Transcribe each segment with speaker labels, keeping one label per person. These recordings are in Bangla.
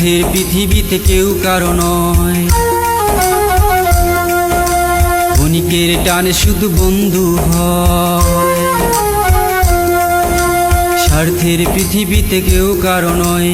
Speaker 1: স্বার্থের পৃথিবীতে কেউ কারও নয়। ক্ষণিকের টানে শুধু বন্ধু হয়। স্বার্থের পৃথিবীতে কেউ কারও নয়।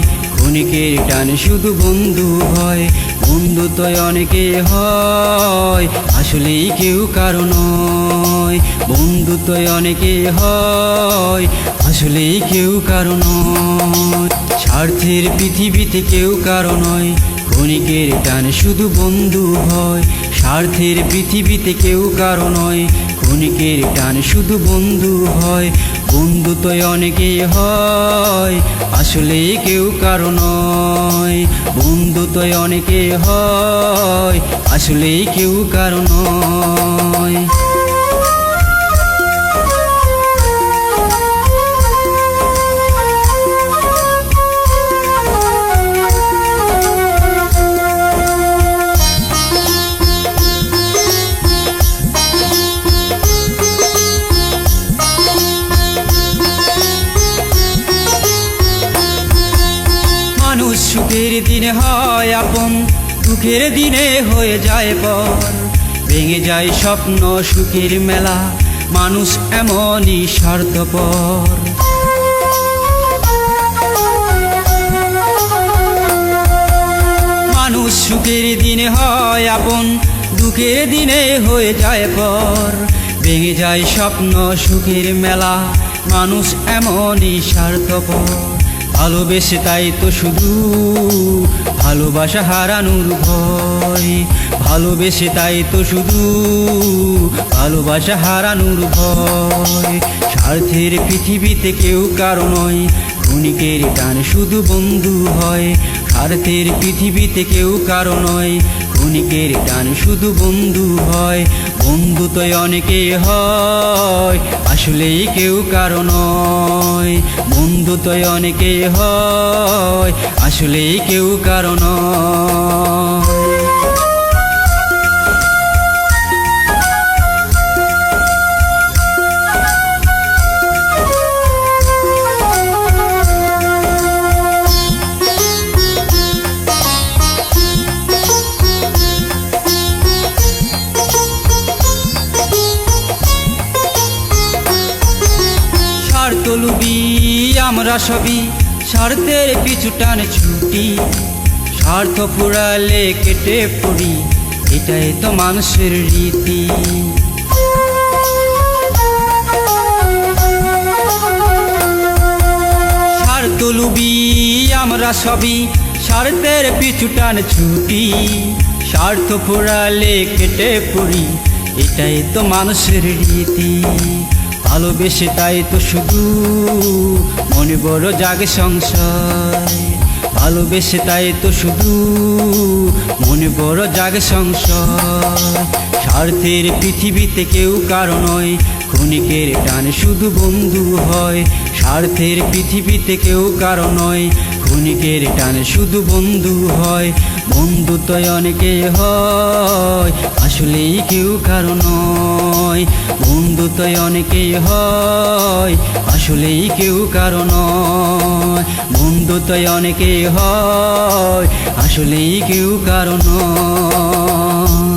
Speaker 1: ক্ষণিকের টান শুধু বন্ধু হয় বন্ধু তো অনেকে হয়, আসলেই কেউ কারও নয়। বন্ধু তো অনেকে হয়, আসলেই কেউ কারও নয়। স্বার্থের পৃথিবীতে কেউ কারও নয়, ক্ষণিকের টানে শুধু বন্ধু হয় স্বার্থের পৃথিবীতে কেউ কারও নয়, ক্ষণিকের টান শুধু বন্ধু হয় বন্ধু অনেকেই অনেকে হয় আসলে কেউ কারও নয়। বন্ধু তো অনেকে হয় আসলে কেউ কারও নয়। সুখের দিনে হয় আপন, দুঃখের দিনে হয়ে যায় পর। ভেঙে যায় স্বপ্ন, সুখের মেলা, মানুষ এমনই স্বার্থপর। মানুষ সুখের দিনে হয় আপন, দুঃখের দিনে হয়ে যায় পর। ভেঙে যায় স্বপ্ন, সুখের মেলা, মানুষ এমনই স্বার্থপর। ভালোবেসে তাই তো শুধু ভালোবাসা হারানোর ভয়। ভালোবেসে তাই তো শুধু ভালোবাসা হারানোর ভয়। স্বার্থের পৃথিবীতে কেউ কারও নয়, ক্ষণিকের টান শুধু বন্ধু হয়। স্বার্থের পৃথিবীতে কেউ কারও নয় ক্ষণিকের গান শুধু বন্ধু হয়, বন্ধু তো অনেকে হয়, আসলেই কেউ কারও নয়। বন্ধু তো অনেকে হয়, আসলেই কেউ কারও নয়। আমরা সবই স্বার্থের পিছু টান ছুটি। স্বার্থ ফুরালে কেটে পড়ি, এটাই তো মানুষের রীতি। স্বার্থ আমরা সবই স্বার্থের পিছু টান ছুটি। স্বার্থ ফুরালে কেটে পড়ি, এটাই তো মানুষের রীতি। ভালোবেসে তাই তো শুধু বড় জাগে সংশয়, ভালোবেসে তাই তো শুধু মনে বড় জাগে সংশয়। স্বার্থের পৃথিবীতে কেউ কারও নয়, ক্ষণিকের টানে শুধু বন্ধু হয়। স্বার্থের পৃথিবীতে কেউ কারণ নয়, ক্ষণিকের টানে শুধু বন্ধু হয়। বন্ধু তো অনেকে হয় আসলেই কেউ কারও নয়। বন্ধু তো অনেকেই হয়, আসলেই কেউ কারও নয়। বন্ধু তো অনেকেই হয়, আসলেই কেউ কারও নয়।